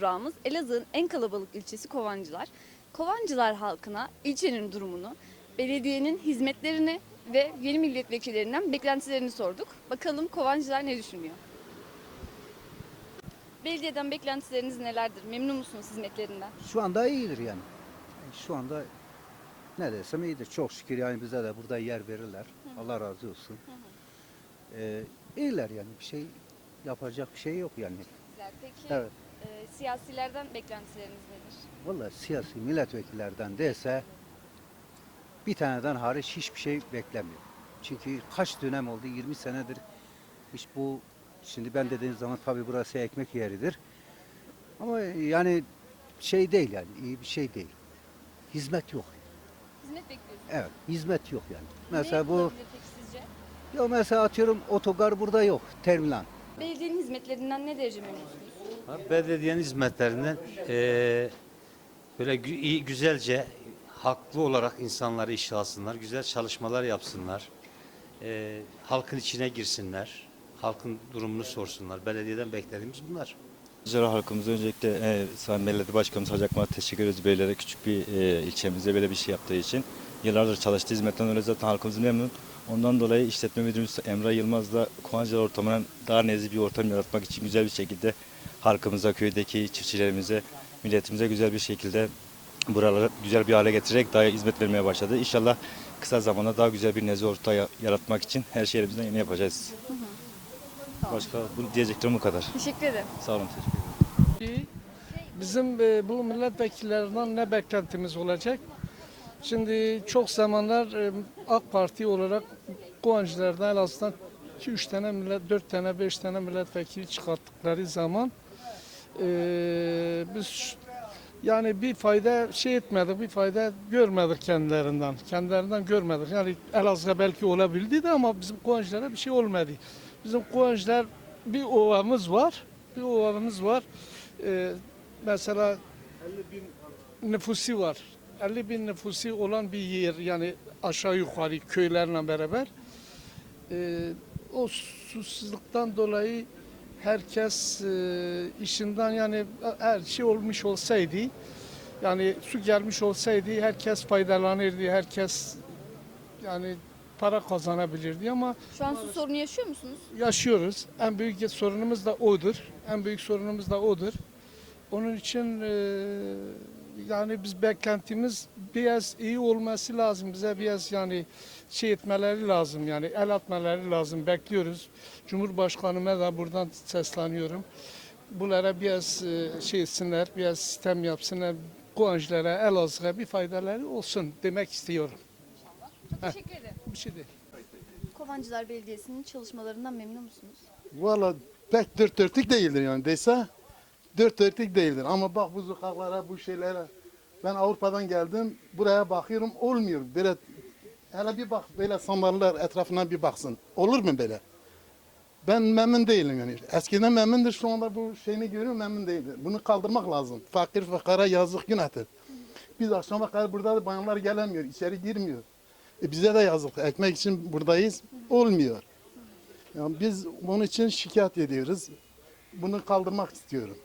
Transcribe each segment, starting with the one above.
durağımız Elazığ'ın en kalabalık ilçesi Kovancılar. Kovancılar halkına ilçenin durumunu, belediyenin hizmetlerini ve yeni milletvekillerinden beklentilerini sorduk. Bakalım Kovancılar ne düşünüyor? Belediyeden beklentileriniz nelerdir? Memnun musunuz hizmetlerinden? Şu anda iyidir yani. Şu anda ne desem iyidir. Çok şükür yani bize de burada yer verirler. Allah razı olsun. Ee, iyiler yani bir şey yapacak bir şey yok yani. Güzel. Peki Evet. E, siyasilerden beklentileriniz nedir? Vallahi siyasi milletvekillerden dese bir taneden hariç hiçbir şey beklemiyor. Çünkü kaç dönem oldu 20 senedir hiç bu şimdi ben dediğim zaman tabii burası ekmek yeridir. Ama yani şey değil yani iyi bir şey değil. Hizmet yok. Hizmet bekliyorsunuz. Evet, hizmet yok yani. Ne Mesela bu yapılabilir peki sizce? ya mesela atıyorum otogar burada yok, terminal. Belediyenin hizmetlerinden ne derece memnunsunuz? Belediyenin hizmetlerinden eee, böyle gü- iyi, güzelce haklı olarak insanları işe alsınlar, güzel çalışmalar yapsınlar, eee, halkın içine girsinler, halkın durumunu sorsunlar. Belediyeden beklediğimiz bunlar. Zira halkımıza öncelikle e, Sayın Belediye Başkanımız Hacı Akman'a teşekkür ediyoruz beylere küçük bir e, ilçemize böyle bir şey yaptığı için. Yıllardır çalıştığı hizmetten dolayı zaten halkımız memnun. Ondan dolayı işletme müdürümüz Emrah Yılmaz da Kovancılar ortamına daha nezih bir ortam yaratmak için güzel bir şekilde halkımıza, köydeki çiftçilerimize, milletimize güzel bir şekilde buraları güzel bir hale getirerek daha hizmet vermeye başladı. İnşallah kısa zamanda daha güzel bir nezih ortam yaratmak için her şeyi elimizden yeni yapacağız. Başka bu diyeceklerim bu kadar. Teşekkür ederim. Sağ olun, teşekkür ederim. Bizim e, bu milletvekillerinden ne beklentimiz olacak? Şimdi çok zamanlar e, AK Parti olarak Kovancılar'da Elazığ'dan 2-3 tane millet, 4 tane, 5 tane milletvekili çıkarttıkları zaman e, biz yani bir fayda şey etmedik, bir fayda görmedik kendilerinden. Kendilerinden görmedik. Yani Elazığ'a belki olabildi de ama bizim Kovancılar'a bir şey olmadı. Bizim Kovancılar bir ovamız var, bir ovamız var. E, mesela 50 bin nüfusu var. 50 bin nüfusu olan bir yer yani aşağı yukarı köylerle beraber. Ee, o susuzluktan dolayı herkes e, işinden yani her şey olmuş olsaydı yani su gelmiş olsaydı herkes faydalanırdı. Herkes yani para kazanabilirdi ama Şu an su sorunu yaşıyor musunuz? yaşıyoruz. En büyük sorunumuz da odur. En büyük sorunumuz da odur. Onun için e, yani biz beklentimiz biraz iyi olması lazım. Bize biraz yani şey etmeleri lazım yani el atmaları lazım. Bekliyoruz. Cumhurbaşkanıma da buradan sesleniyorum. Bunlara biraz e, şey etsinler, biraz sistem yapsınlar. Kuancılara, Elazığ'a bir faydaları olsun demek istiyorum. Çok teşekkür ederim. Bir şey değil. Kovancılar Belediyesi'nin çalışmalarından memnun musunuz? Valla pek dört dörtlük değildir yani dese dört dörtlük değildir. Ama bak bu sokaklara, bu şeylere ben Avrupa'dan geldim buraya bakıyorum olmuyor. Böyle hele bir bak böyle sandalyeler etrafına bir baksın. Olur mu böyle? Ben memnun değilim yani. Eskiden memnundur şu anda bu şeyini görüyorum memnun değildir. Bunu kaldırmak lazım. Fakir fakara yazık günahtır. Biz akşama kadar burada da bayanlar gelemiyor, içeri girmiyor. E bize de yazık. Ekmek için buradayız. Olmuyor. Yani biz bunun için şikayet ediyoruz. Bunu kaldırmak istiyorum.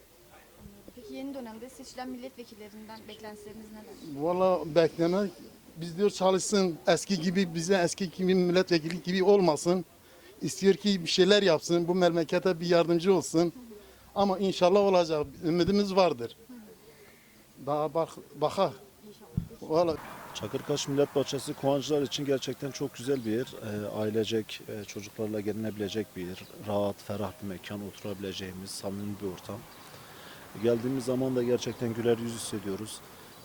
Yeni dönemde seçilen milletvekillerinden beklentileriniz neler? Valla beklemek biz diyor çalışsın eski gibi bize eski gibi milletvekili gibi olmasın. İstiyor ki bir şeyler yapsın. Bu memlekete bir yardımcı olsun. Ama inşallah olacak. Ümidimiz vardır. Daha bak baka. Valla Çakırkaş Millet Bahçesi Kovancılar için gerçekten çok güzel bir yer. E, ailecek, e, çocuklarla gelinebilecek bir yer. Rahat, ferah bir mekan, oturabileceğimiz, samimi bir ortam. Geldiğimiz zaman da gerçekten güler yüz hissediyoruz.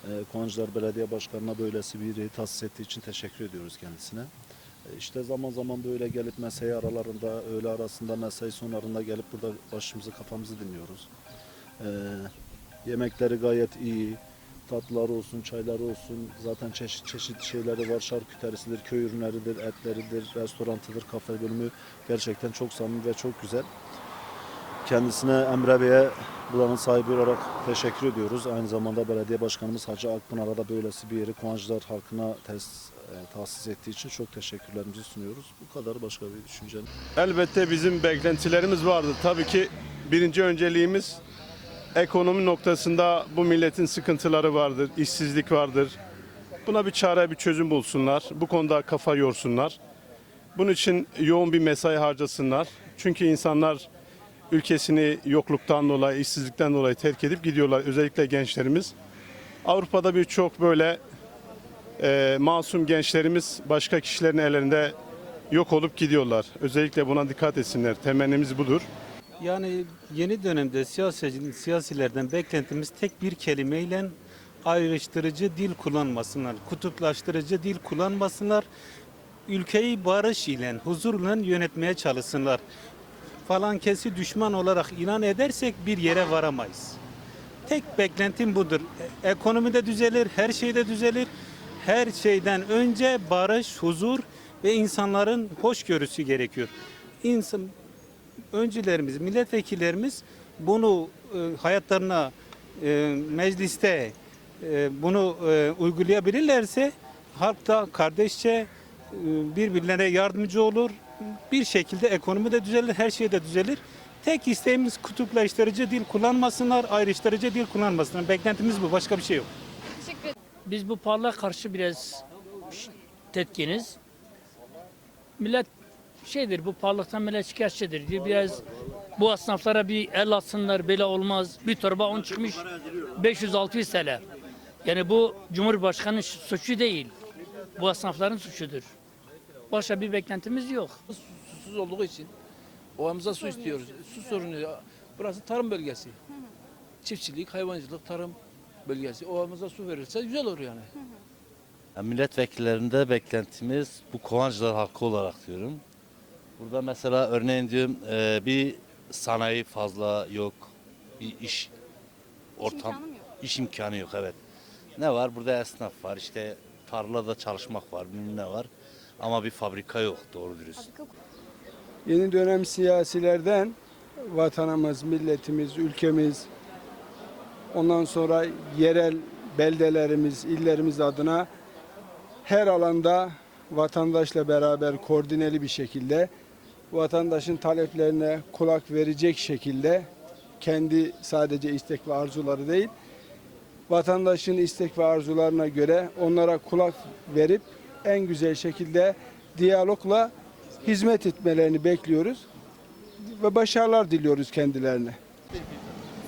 E, Kovancılar Belediye Başkanı'na böylesi bir yeri tahsis ettiği için teşekkür ediyoruz kendisine. E, işte zaman zaman böyle gelip mesai aralarında, öğle arasında, mesai sonlarında gelip burada başımızı kafamızı dinliyoruz. E, yemekleri gayet iyi. Tatlılar olsun, çaylar olsun. Zaten çeşit çeşit şeyleri var. Şarküterisidir, köy ürünleridir, etleridir, restorantıdır, kafe bölümü. Gerçekten çok samimi ve çok güzel. Kendisine Emre Bey'e buranın sahibi olarak teşekkür ediyoruz. Aynı zamanda belediye başkanımız Hacı Akpınar'a da böylesi bir yeri Kıvancılar halkına tes, e, tahsis ettiği için çok teşekkürlerimizi sunuyoruz. Bu kadar başka bir düşüncem. Elbette bizim beklentilerimiz vardı. Tabii ki birinci önceliğimiz Ekonomi noktasında bu milletin sıkıntıları vardır, işsizlik vardır. Buna bir çare, bir çözüm bulsunlar. Bu konuda kafa yorsunlar. Bunun için yoğun bir mesai harcasınlar. Çünkü insanlar ülkesini yokluktan dolayı, işsizlikten dolayı terk edip gidiyorlar. Özellikle gençlerimiz. Avrupa'da birçok böyle e, masum gençlerimiz başka kişilerin ellerinde yok olup gidiyorlar. Özellikle buna dikkat etsinler. Temennimiz budur. Yani yeni dönemde siyasi, siyasilerden beklentimiz tek bir kelimeyle ayrıştırıcı dil kullanmasınlar, kutuplaştırıcı dil kullanmasınlar, ülkeyi barış ile, huzurla yönetmeye çalışsınlar. Falan kesi düşman olarak ilan edersek bir yere varamayız. Tek beklentim budur. Ekonomide düzelir, her şeyde düzelir. Her şeyden önce barış, huzur ve insanların hoşgörüsü gerekiyor. İnsan, öncülerimiz, milletvekillerimiz bunu e, hayatlarına e, mecliste e, bunu e, uygulayabilirlerse halk da kardeşçe e, birbirlerine yardımcı olur. Bir şekilde ekonomi de düzelir, her şey de düzelir. Tek isteğimiz kutuplaştırıcı dil kullanmasınlar, ayrıştırıcı dil kullanmasınlar. Beklentimiz bu, başka bir şey yok. Teşekkür ederim. Biz bu pahalıya karşı biraz tetkiniz. Millet şeydir bu pahalılıktan millet şikayetçidir. diye Biraz bu esnaflara bir el atsınlar böyle olmaz. Bir torba un çıkmış 500-600 TL. Yani bu Cumhurbaşkanı suçu değil. Bu esnafların suçudur. Başka bir beklentimiz yok. susuz olduğu için ovamıza su istiyoruz. Su sorunu. Burası tarım bölgesi. Çiftçilik, hayvancılık, tarım bölgesi. Ovamıza su verirse güzel olur yani. Ya milletvekillerinde beklentimiz bu Kovancılar hakkı olarak diyorum. Burada mesela örneğin diyorum e, bir sanayi fazla yok. Bir iş ortam imkanı iş imkanı yok evet. Ne var? Burada esnaf var. işte tarlada çalışmak var. Bilmem ne var. Ama bir fabrika yok doğru dürüst. Yeni dönem siyasilerden vatanımız, milletimiz, ülkemiz, ondan sonra yerel beldelerimiz, illerimiz adına her alanda vatandaşla beraber koordineli bir şekilde vatandaşın taleplerine kulak verecek şekilde kendi sadece istek ve arzuları değil, vatandaşın istek ve arzularına göre onlara kulak verip en güzel şekilde diyalogla hizmet etmelerini bekliyoruz ve başarılar diliyoruz kendilerine.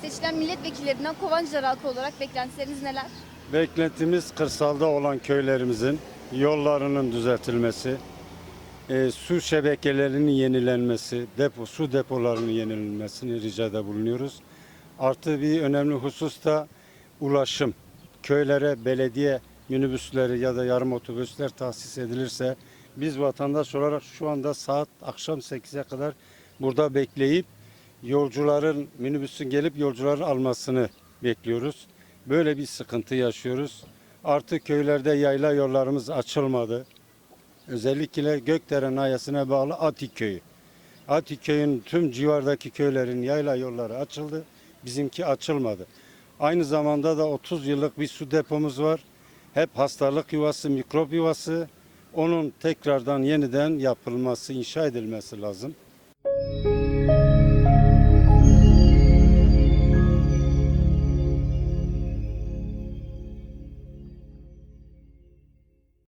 Seçilen milletvekillerinden Kovancılar halkı olarak beklentileriniz neler? Beklentimiz kırsalda olan köylerimizin yollarının düzeltilmesi, e, su şebekelerinin yenilenmesi, depo, su depolarının yenilenmesini ricada bulunuyoruz. Artı bir önemli husus da ulaşım. Köylere belediye minibüsleri ya da yarım otobüsler tahsis edilirse biz vatandaş olarak şu anda saat akşam 8'e kadar burada bekleyip yolcuların minibüsün gelip yolcuları almasını bekliyoruz. Böyle bir sıkıntı yaşıyoruz. Artık köylerde yayla yollarımız açılmadı. Özellikle Gökdere Nayası'na bağlı Atik Köyü. Atik Köyü'nün tüm civardaki köylerin yayla yolları açıldı. Bizimki açılmadı. Aynı zamanda da 30 yıllık bir su depomuz var. Hep hastalık yuvası, mikrop yuvası. Onun tekrardan yeniden yapılması, inşa edilmesi lazım.